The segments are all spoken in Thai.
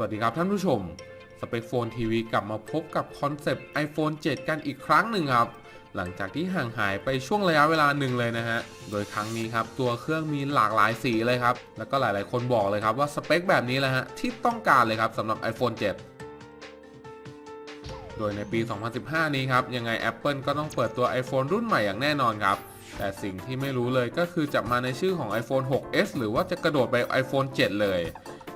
วัสดีครับท่านผู้ชม สเปคโฟนทีวีกลับมาพบกับคอนเซปต์ iPhone 7 กันอีกครั้งหนึ่งครับ หลังจากที่ห่างหายไปช่วงระยะเวลาหนึ่งเลยนะฮะ โดยครั้งนี้ครับ ตัวเครื่องมีหลากหลายสีเลยครับ แล้วก็หลายๆ คนบอกเลยครับว่าสเปคแบบนี้แหละฮะที่ต้องการเลยครับสำหรับ iPhone 7โดยในปี 2015 นี้ครับ ยังไง Apple ก็ต้องเปิดตัว iPhone รุ่นใหม่อย่างแน่นอนครับ แต่สิ่งที่ไม่รู้เลยก็คือจะมาในชื่อของ iPhone 6s หรือว่าจะกระโดดไป iPhone 7 เลย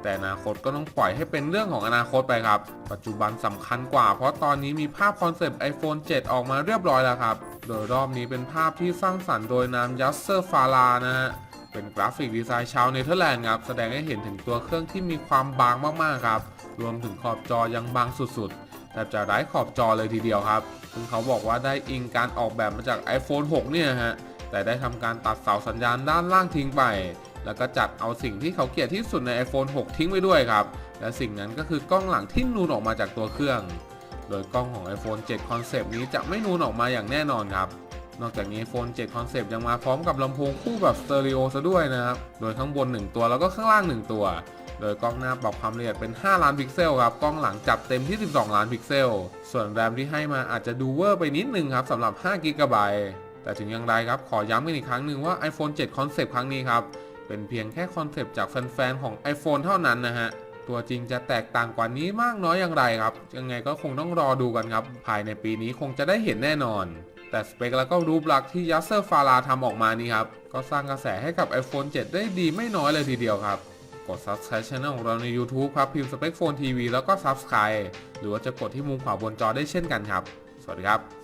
แต่อนาคตก็ต้องปล่อยให้เป็นเรื่องของอนาคตไปครับ ปัจจุบันสำคัญกว่า เพราะตอนนี้มีภาพคอนเซปต์ iPhone 7 ออกมาเรียบร้อยแล้วครับ โดยรอบนี้เป็นภาพที่สร้างสรรค์โดยนามยัสเซอร์ฟาลานะฮะเป็นกราฟิกดีไซน์ชาวเนเธอร์แลนด์ครับ แสดงให้เห็นถึงตัวเครื่องที่มีความบางมากๆครับ รวมถึงขอบจอยังบางสุดๆแทบจะไร้ขอบจอเลยทีเดียวครับ ซึ่งเขาบอกว่าได้อิงการออกแบบมาจาก iPhone 6 เนี่ยฮะ แต่ได้ทำการตัดเสาสัญญาณด้านล่างทิ้งไป แล้วก็จัดเอาสิ่งที่เขาเกลียดที่สุดใน iPhone 6 ทิ้งไปด้วยครับ และสิ่งนั้นก็คือกล้องหลังที่นูนออกมาจากตัวเครื่อง โดยกล้องของ iPhone 7 Concept นี้จะไม่นูนออกมาอย่างแน่นอนครับ นอกจากนี้ iPhone 7 Concept ยังมาพร้อมกับลำโพงคู่แบบสเตอริโอซะด้วยนะครับ โดยข้างบน 1 ตัวแล้วก็ข้างล่าง 1 ตัว โดยกล้องหน้าปรับความละเอียดเป็น 5 ล้านพิกเซลครับ กล้องหลังจัดเต็มที่ 12 ล้านพิกเซล ส่วนแรมที่ให้มาอาจจะดูเวอร์ไปนิดนึงครับสำหรับ5 g b แต่ถึงอย่างไรครับ ขอย้ำกันอีกครั้งหนึ่งว่า iPhone 7 Concept ครั้งนี้ครับ เป็นเพียงแค่คอนเซปต์จากแฟนๆของ iPhone เท่านั้นนะฮะ ตัวจริงจะแตกต่างกว่านี้มากน้อยอย่างไรครับ ยังไงก็คงต้องรอดูกันครับ ภายในปีนี้คงจะได้เห็นแน่นอน แต่สเปคแล้วก็รูปลักษณ์ที่ยัสเซอร์ฟาราทำออกมานี่ครับ ก็สร้างกระแสให้กับ iPhone 7 ได้ดีไม่น้อยเลยทีเดียวครับกด subscribe channel ของเราใน YouTube ครับ พิมพ์ Spec Phone TV แล้วก็ subscribe หรือว่าจะกดที่มุมขวาบนจอได้เช่นกันครับ สวัสดีครับ